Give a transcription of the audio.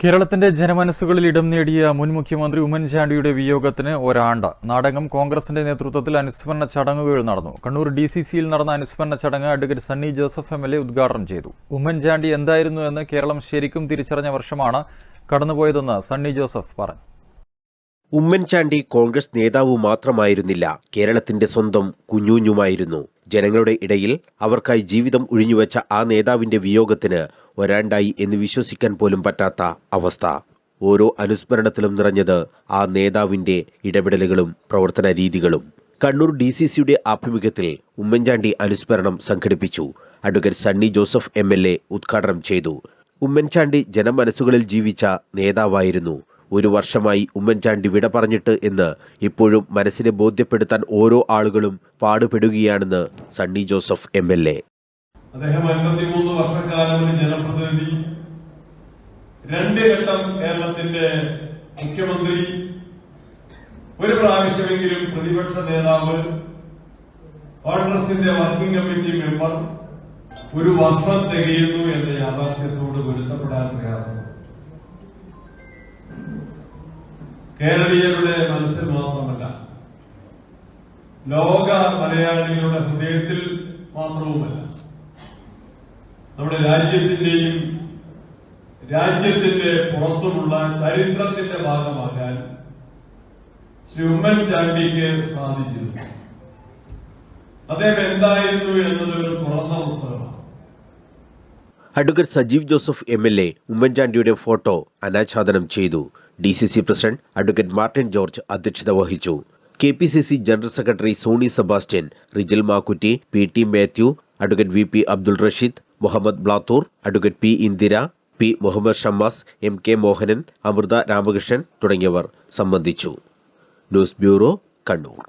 കേരളത്തിന്റെ ജനമനസ്സുകളിൽ ഇടം നേടിയ മുൻ മുഖ്യമന്ത്രി ഉമ്മൻചാണ്ടിയുടെ വിയോഗത്തിന് ഒരാണ്ട്. നാടകം കോൺഗ്രസിന്റെ നേതൃത്വത്തിൽ അനുസ്മരണ ചടങ്ങുകൾ നടന്നു. കണ്ണൂർ ഡി സി സിയിൽ നടന്ന അനുസ്മരണ ചടങ്ങ് advocate Sunny Joseph M L A ഉദ്ഘാടനം ചെയ്തു. ഉമ്മൻചാണ്ടി എന്തായിരുന്നു എന്ന് കേരളം ശരിക്കും തിരിച്ചറിഞ്ഞ വർഷമാണ് കടന്നുപോയതെന്ന് സണ്ണി ജോസഫ് പറഞ്ഞു. ഉമ്മൻചാണ്ടി കോൺഗ്രസ് നേതാവ് മാത്രമായിരുന്നില്ല. കേരളത്തിന്റെ സ്വന്തം കുഞ്ഞുഞ്ഞുമായിരുന്നു. ജനങ്ങളുടെ ഇടയിൽ അവർക്കായി ജീവിതം ഒഴിഞ്ഞുവെച്ച ആ നേതാവിന്റെ വിയോഗത്തിന് ഒരാണ്ടായി എന്ന് വിശ്വസിക്കാൻ പോലും പറ്റാത്ത അവസ്ഥ. ഓരോ അനുസ്മരണത്തിലും നിറഞ്ഞത് ആ നേതാവിന്റെ ഇടപെടലുകളും പ്രവർത്തന രീതികളും. കണ്ണൂർ ഡി സി സിയുടെ ആഭിമുഖ്യത്തിൽ ഉമ്മൻചാണ്ടി അനുസ്മരണം സംഘടിപ്പിച്ചു. Advocate Sunny Joseph M L A ഉദ്ഘാടനം ചെയ്തു. ഉമ്മൻചാണ്ടി ജനമനസ്സുകളിൽ ജീവിച്ച നേതാവായിരുന്നു ഒരു വർഷമായി ഉമ്മൻചാണ്ടി വിട പറഞ്ഞിട്ട് എന്ന് ഇപ്പോഴും മനസ്സിനെ ബോധ്യപ്പെടുത്താൻ ഓരോ ആളുകളും പാടുപെടുകയാണെന്ന് Sunny Joseph M L A. അദ്ദേഹം അൻപത്തിമൂന്ന് വർഷക്കാലം ജനപ്രതിനിധി. രണ്ട് കേരളത്തിന്റെ മുഖ്യമന്ത്രി. ഒരു പ്രാവശ്യമെങ്കിലും പ്രതിപക്ഷ നേതാവ്. കോൺഗ്രസിന്റെ വർക്കിംഗ് കമ്മിറ്റി മെമ്പർ. ഒരു വർഷം തികയുന്നു എന്ന യാഥാർത്ഥ്യത്തോട് പൊരുത്തപ്പെടാൻ പ്രയാസം കേരളീയരുടെ മനസ്സിൽ മാത്രമല്ല ലോക മലയാളികളുടെ ഹൃദയത്തിൽ മാത്രവുമല്ല നമ്മുടെ രാജ്യത്തിന്റെയും രാജ്യത്തിന്റെ പുറത്തുമുള്ള ചരിത്രത്തിന്റെ ഭാഗമാകാൻ ശ്രീ ഉമ്മൻചാണ്ടിക്ക് സാധിച്ചിരുന്നു. അദ്ദേഹം എന്തായിരുന്നു എന്നത് ഒരു തുറന്ന പുസ്തകമാണ്. Advocate Sajeev Joseph M L A ഉമ്മൻചാണ്ടിയുടെ ഫോട്ടോ അനാച്ഛാദനം ചെയ്തു. D C C president advocate Martin George അധ്യക്ഷത വഹിച്ചു. K P C C general secretary Sony Sebastian Rijil Makkutty P T Mathew advocate V P Abdul Rasheed Muhammad Blathur advocate P Indira P Muhammad Shammas M K Mohanan Amritha Ramakrishnan തുടങ്ങിയവർ സംബന്ധിച്ചു. News bureau Kannur.